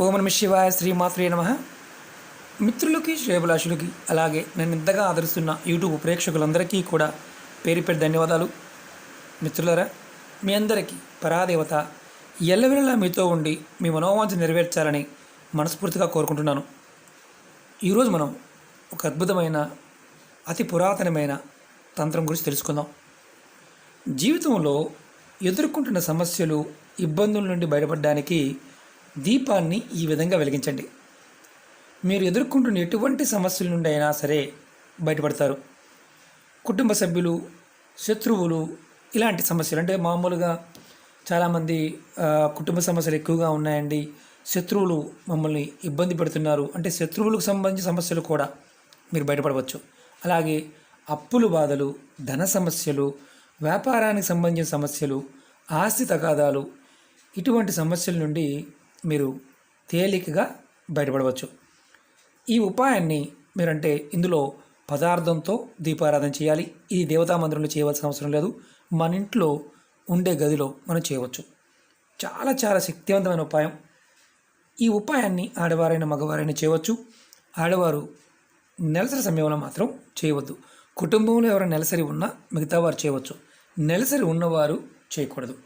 ఓం నమ శివాయ శ్రీమాత్రే నమ. మిత్రులకి శ్రేయభిలాషులకి అలాగే నేను ఇంతగా ఆదరిస్తున్న యూట్యూబ్ ప్రేక్షకులందరికీ కూడా పేరు పేరు ధన్యవాదాలు. మిత్రులరా మీ అందరికీ పరాదేవత ఎల్లవెల్లలా మీతో ఉండి మీ మనోవాంఛ నెరవేర్చాలని మనస్ఫూర్తిగా కోరుకుంటున్నాను. ఈరోజు మనం ఒక అద్భుతమైన అతి పురాతనమైన తంత్రం గురించి తెలుసుకుందాం. జీవితంలో ఎదుర్కొంటున్న సమస్యలు ఇబ్బందుల నుండి బయటపడడానికి దీపాన్ని ఈ విధంగా వెలిగించండి. మీరు ఎదుర్కొంటున్న ఎటువంటి సమస్యల నుండి అయినా సరే బయటపడతారు. కుటుంబ సభ్యులు శత్రువులు ఇలాంటి సమస్యలు అంటే మామూలుగా చాలామంది కుటుంబ సమస్యలు ఎక్కువగా ఉన్నాయండి. శత్రువులు మమ్మల్ని ఇబ్బంది పెడుతున్నారు. అంటే శత్రువులకు సంబంధించిన సమస్యలు కూడా మీరు బయటపడవచ్చు. అలాగే అప్పుల బాధలు ధన సమస్యలు వ్యాపారానికి సంబంధించిన సమస్యలు ఆస్తి తగాదాలు ఇటువంటి సమస్యల నుండి మీరు తేలికగా బయటపడవచ్చు. ఈ ఉపాయాన్ని మీరంటే ఇందులో పదార్థంతో దీపారాధన చేయాలి. ఇది దేవతా మందిరంలో చేయవలసిన అవసరం లేదు. మన ఇంట్లో ఉండే గదిలో మనం చేయవచ్చు. చాలా చాలా శక్తివంతమైన ఉపాయం. ఈ ఉపాయాన్ని ఆడవారైన మగవారైనా చేయవచ్చు. ఆడవారు నెలసరి సమయంలో మాత్రం చేయవద్దు. కుటుంబంలో ఎవరైనా నెలసరి ఉన్నా మిగతా వారు చేయవచ్చు. నెలసరి ఉన్నవారు చేయకూడదు.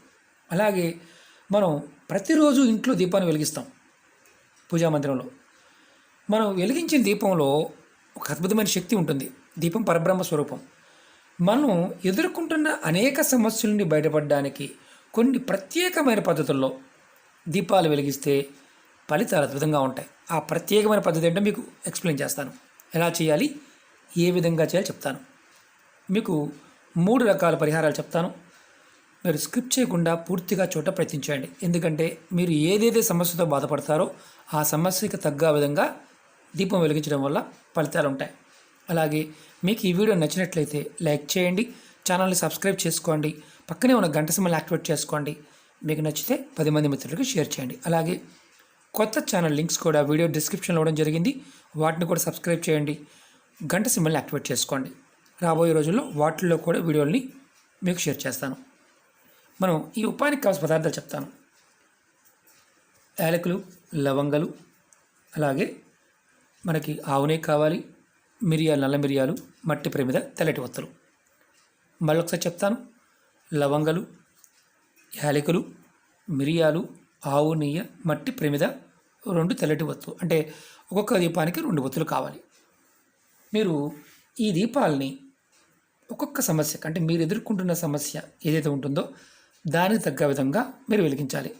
అలాగే మనం ప్రతిరోజు ఇంట్లో దీపాన్ని వెలిగిస్తాం పూజా మందిరంలో. మనం వెలిగించిన దీపంలో ఒక అద్భుతమైన శక్తి ఉంటుంది. దీపం పరబ్రహ్మ స్వరూపం. మనం ఎదుర్కొంటున్న అనేక సమస్యల నుండి బయటపడడానికి కొన్ని ప్రత్యేకమైన పద్ధతుల్లో దీపాలు వెలిగిస్తే ఫలితాలు అద్భుతంగా ఉంటాయి. ఆ ప్రత్యేకమైన పద్ధతి ఏంటో మీకు ఎక్స్ప్లెయిన్ చేస్తాను. ఎలా చేయాలి? ఏ విధంగా చేయాలి చెప్తాను. మీకు మూడు రకాల పరిహారాలు చెప్తాను. మీరు స్కిప్ చేయకుండా పూర్తిగా చోట ప్రయత్నించండి. ఎందుకంటే మీరు ఏదైతే సమస్యతో బాధపడతారో ఆ సమస్యకి తగ్గ విధంగా దీపం వెలిగించడం వల్ల ఫలితాలు ఉంటాయి. అలాగే మీకు ఈ వీడియో నచ్చినట్లయితే లైక్ చేయండి ఛానల్ని సబ్స్క్రైబ్ చేసుకోండి పక్కనే ఉన్న గంట సింబల్ యాక్టివేట్ చేసుకోండి. మీకు నచ్చితే పది మంది మిత్రులకు షేర్ చేయండి. అలాగే కొత్త ఛానల్ లింక్స్ కూడా వీడియో డిస్క్రిప్షన్లో ఇవ్వడం జరిగింది. వాటిని కూడా సబ్స్క్రైబ్ చేయండి గంట సింబల్ని యాక్టివేట్ చేసుకోండి. రాబోయే రోజుల్లో వాటిల్లో కూడా వీడియోల్ని మీకు షేర్ చేస్తాను. మనం ఈ ఉపాయానికి కావాల్సిన పదార్థాలు చెప్తాను. యాలకులు లవంగలు అలాగే మనకి ఆవునే కావాలి మిరియాలు నల్ల మిరియాలు మట్టి ప్రమిద తెల్లటి ఒత్తులు. మళ్ళొకసారి చెప్తాను లవంగలు యాలకులు మిరియాలు ఆవు నెయ్యి మట్టి ప్రమిద రెండు తెల్లటి ఒత్తు అంటే ఒక్కొక్క దీపానికి రెండు ఒత్తులు కావాలి. మీరు ఈ దీపాలని ఒక్కొక్క సమస్య అంటే మీరు ఎదుర్కొంటున్న సమస్య ఏదైతే ఉంటుందో దానికి తగ్గ విధంగా మీరు వెలిగించాలి.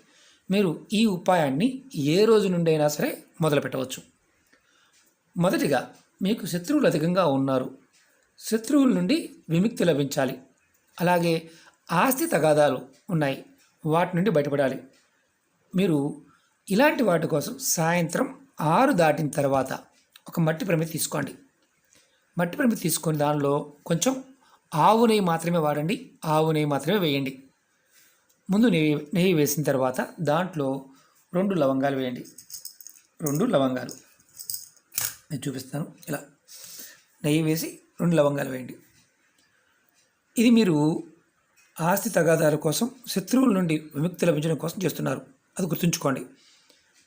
మీరు ఈ ఉపాయాన్ని ఏ రోజు నుండి అయినా సరే మొదలు పెట్టవచ్చు మొదటిగా మీకు శత్రువులు అధికంగా ఉన్నారు. శత్రువుల నుండి విముక్తి లభించాలి. అలాగే ఆస్తి తగాదాలు ఉన్నాయి. వాటి నుండి బయటపడాలి. మీరు ఇలాంటి వాటి కోసం సాయంత్రం ఆరు దాటిన తర్వాత ఒక మట్టి ప్రమిది తీసుకోండి. మట్టి ప్రమిది తీసుకొని దానిలో కొంచెం ఆవు నెయ్యి మాత్రమే వాడండి. ఆవు నెయ్యి మాత్రమే వేయండి. ముందు నెయ్యి నెయ్యి వేసిన తర్వాత దాంట్లో రెండు లవంగాలు వేయండి. రెండు లవంగాలు. నేను చూపిస్తాను. ఇలా. నెయ్యి వేసి రెండు లవంగాలు వేయండి. ఇది మీరు ఆస్తి తగాదాల కోసం శత్రువుల నుండి విముక్తి లభించడం కోసం చేస్తున్నారు. అది గుర్తుంచుకోండి.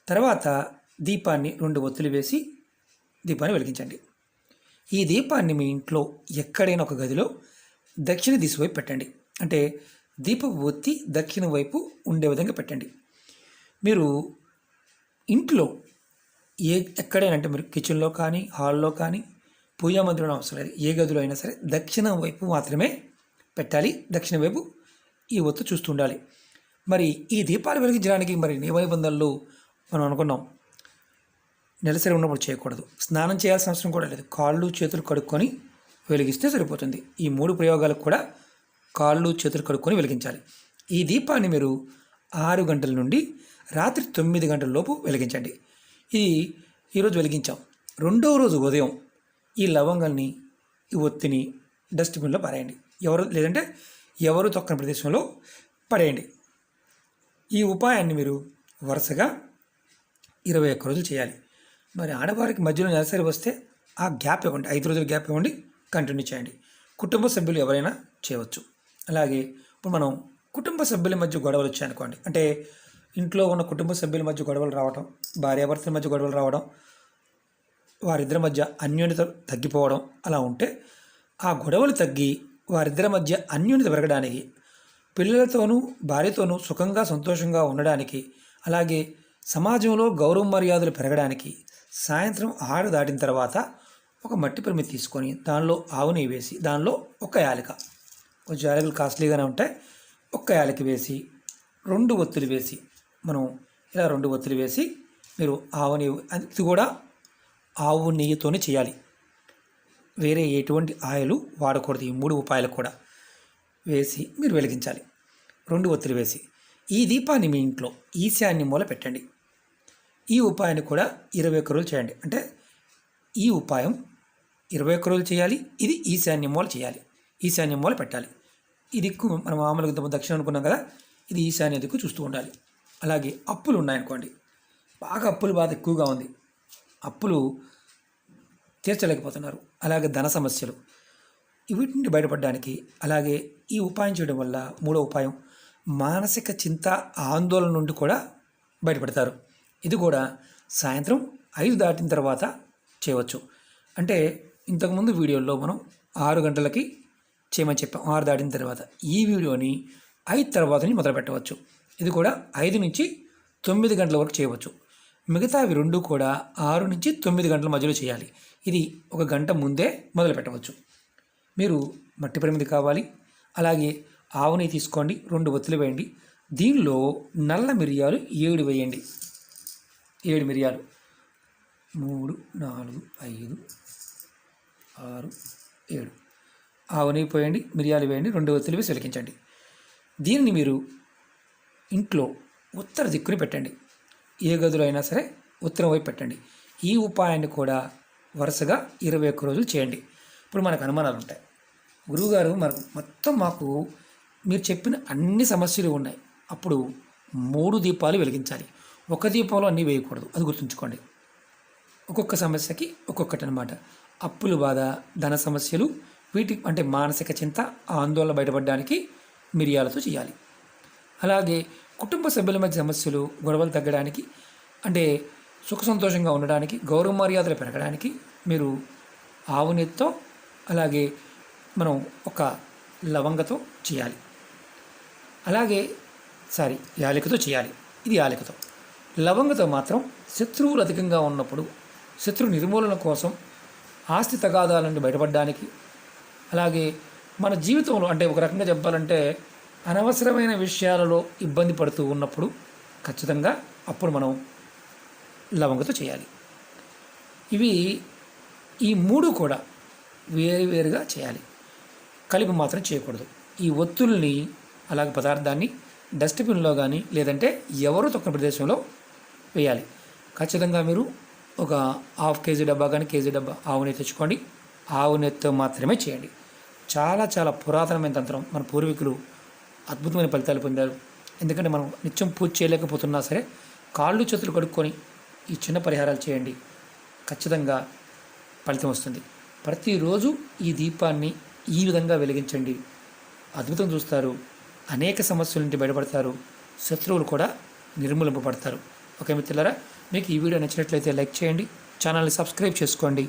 తర్వాత దీపాన్ని రెండు ఒత్తులు వేసి దీపాన్ని వెలిగించండి. ఈ దీపాన్ని మీ ఇంట్లో ఎక్కడైనా ఒక గదిలో దక్షిణ దిశ వైపు పెట్టండి. అంటే దీపపు ఒత్తి దక్షిణ వైపు ఉండే విధంగా పెట్టండి. మీరు ఇంట్లో ఏ ఎక్కడైనా అంటే మీరు కిచెన్లో కానీ హాల్లో కానీ పూజా మందిరం అవసరం లేదు ఏ గదిలో అయినా సరే దక్షిణం వైపు మాత్రమే పెట్టాలి. దక్షిణ వైపు ఈ ఒత్తు చూస్తూ ఉండాలి. మరి ఈ దీపాలు వెలిగించడానికి మరి నియమ నిబంధనలు మనం అనుకున్నాం. నెలసరి ఉన్నప్పుడు చేయకూడదు. స్నానం చేయాల్సిన అవసరం కూడా లేదు. కాళ్ళు చేతులు కడుక్కొని వెలిగిస్తే సరిపోతుంది. ఈ మూడు ప్రయోగాలకు కూడా కాళ్ళు చేతులు కడుక్కొని వెలిగించాలి. ఈ దీపాన్ని మీరు ఆరు గంటల నుండి రాత్రి తొమ్మిది గంటల లోపు వెలిగించండి. ఇది ఈరోజు వెలిగించాం. రెండవ రోజు ఉదయం ఈ లవంగల్ని ఈ ఒత్తిని డస్ట్బిన్లో పారేయండి. ఎవరు లేదంటే ఎవరు తొక్కని ప్రదేశంలో పడేయండి ఈ ఉపాయాన్ని మీరు వరుసగా ఇరవై ఒక్క రోజులు చేయాలి. మరి ఆడవారికి మధ్యలో నెలసరి వస్తే ఆ గ్యాప్ ఇవ్వండి. ఐదు రోజుల గ్యాప్ ఇవ్వండి. కంటిన్యూ చేయండి. కుటుంబ సభ్యులు ఎవరైనా చేయవచ్చు. అలాగే ఇప్పుడు మనం కుటుంబ సభ్యుల మధ్య గొడవలు వచ్చాయనుకోండి. అంటే ఇంట్లో ఉన్న కుటుంబ సభ్యుల మధ్య గొడవలు రావడం భార్యాభర్తల మధ్య గొడవలు రావడం వారిద్దరి మధ్య అన్యోన్యత తగ్గిపోవడం అలా ఉంటే ఆ గొడవలు తగ్గి వారిద్దరి మధ్య అన్యోన్యత పెరగడానికి పిల్లలతోనూ భార్యతోనూ సుఖంగా సంతోషంగా ఉండడానికి అలాగే సమాజంలో గౌరవ మర్యాదలు పెరగడానికి సాయంత్రం ఆరు దాటిన తర్వాత ఒక మట్టి పరిమితి తీసుకొని దానిలో ఆవు నెయ్యి వేసి దానిలో ఒక యాలిక కొంచెం యాలకులు కాస్ట్లీగానే ఉంటాయి ఒక్క యాలకి వేసి రెండు ఒత్తులు వేసి మనం ఇలా రెండు ఒత్తులు వేసి మీరు ఆవు నెయ్యి అది కూడా ఆవు నెయ్యితోనే చేయాలి. వేరే ఎటువంటి ఆయిలు వాడకూడదు ఈ మూడు ఉపాయాలు కూడా. వేసి మీరు వెలిగించాలి. రెండు ఒత్తిడి వేసి ఈ దీపాన్ని మీ ఇంట్లో ఈశాన్య మూల పెట్టండి. ఈ ఉపాయాన్ని కూడా ఇరవై ఒక్క రోజులు చేయండి. అంటే ఈ ఉపాయం ఇరవై ఒక్క రోజులు చేయాలి ఇది ఈశాన్య మూల చేయాలి. ఈశాన్య మూల పెట్టాలి. ఈ దిక్కు మనం మామూలుగా ఇంతకు దక్షిణ అనుకున్నాం కదా ఇది ఈశాన్య దిక్కు చూస్తూ ఉండాలి. అలాగే అప్పులు ఉన్నాయనుకోండి బాగా అప్పులు బాధ ఎక్కువగా ఉంది. అప్పులు తీర్చలేకపోతున్నారు. అలాగే ధన సమస్యలు. వీటి నుండి బయటపడడానికి అలాగే ఈ ఉపాయం చేయడం వల్ల మూడో ఉపాయం మానసిక చింత ఆందోళన నుండి కూడా బయటపడతారు. ఇది కూడా సాయంత్రం ఐదు దాటిన తర్వాత చేయవచ్చు. అంటే ఇంతకుముందు వీడియోలో మనం ఆరు గంటలకి చేయమని చెప్పాం ఆరు దాటిన తర్వాత ఈ వీడియోని ఐదు తర్వాత మొదలు పెట్టవచ్చు ఇది కూడా ఐదు నుంచి తొమ్మిది గంటల వరకు చేయవచ్చు. మిగతావి రెండు కూడా ఆరు నుంచి తొమ్మిది గంటల మధ్యలో చేయాలి. ఇది ఒక గంట ముందే మొదలు పెట్టవచ్చు మీరు మట్టి పరిమితి కావాలి. అలాగే ఆవుని తీసుకోండి రెండు ఒత్తులు వేయండి. దీనిలో నల్ల మిరియాలు ఏడు వేయండి. ఏడు మిరియాలు. మూడు నాలుగు ఐదు ఆరు ఏడు. ఆవుని పోయండి మిరియాలు వేయండి రెండు ఒత్తులు వేసి వెలిగించండి. దీనిని మీరు ఇంట్లో ఉత్తర దిక్కుని పెట్టండి. ఏ గదిలో అయినా సరే ఉత్తరం వైపు పెట్టండి. ఈ ఉపాయాన్ని కూడా వరుసగా ఇరవై ఒక్క రోజులు చేయండి. ఇప్పుడు మనకు అనుమానాలు ఉంటాయి. గురువుగారు మనకు మొత్తం మాకు మీరు చెప్పిన అన్ని సమస్యలు ఉన్నాయి. అప్పుడు మూడు దీపాలు వెలిగించాలి. ఒక దీపంలో అన్నీ వేయకూడదు. అది గుర్తుంచుకోండి. ఒక్కొక్క సమస్యకి ఒక్కొక్కటి అనమాట అప్పులు బాధ ధన సమస్యలు వీటి అంటే మానసిక చింత ఆందోళన బయటపడడానికి మిరియాలతో చేయాలి. అలాగే కుటుంబ సభ్యుల మధ్య సమస్యలు గొడవలు తగ్గడానికి అంటే సుఖ సంతోషంగా ఉండడానికి గౌరవ మర్యాదలు పెరగడానికి మీరు ఆవు నెత్తితో అలాగే మనం ఒక లవంగతో చేయాలి. అలాగే సారీ యాలికతో చేయాలి. ఇది యాలికతో. లవంగతో మాత్రం శత్రువులు అధికంగా ఉన్నప్పుడు శత్రు నిర్మూలన కోసం ఆస్తి తగాదాల నుండి బయటపడడానికి అలాగే మన జీవితంలో అంటే ఒక రకంగా చెప్పాలంటే అనవసరమైన విషయాలలో ఇబ్బంది పడుతూ ఉన్నప్పుడు ఖచ్చితంగా అప్పుడు మనం లవంగతో చేయాలి. ఇవి ఈ మూడు కూడా వేరు వేరుగా చేయాలి. కలిపి మాత్రం చేయకూడదు. ఈ ఒత్తుల్ని అలాగే పదార్థాన్ని డస్ట్బిన్లో కానీ లేదంటే ఎవరు తొక్కని ప్రదేశంలో వేయాలి. ఖచ్చితంగా మీరు ఒక హాఫ్ కేజీ డబ్బా కానీ కేజీ డబ్బా ఆవుని తెచ్చుకోండి. ఆవు నెత్తితో మాత్రమే చేయండి. చాలా చాలా పురాతనమైన తంత్రం. మన పూర్వీకులు అద్భుతమైన ఫలితాలు పొందారు. ఎందుకంటే మనం నిత్యం పూజ చేయలేకపోతున్నా సరే కాళ్ళు చేతులు కడుక్కొని ఈ చిన్న పరిహారాలు చేయండి. ఖచ్చితంగా ఫలితం వస్తుంది. ప్రతిరోజు ఈ దీపాన్ని ఈ విధంగా వెలిగించండి. అద్భుతం చూస్తారు. అనేక సమస్యల నుండి బయటపడతారు. శత్రువులు కూడా నిర్మూలింపబడతారు. ఓకే మిత్రులారా మీకు ఈ వీడియో నచ్చినట్లయితే లైక్ చేయండి. ఛానల్ని సబ్స్క్రైబ్ చేసుకోండి.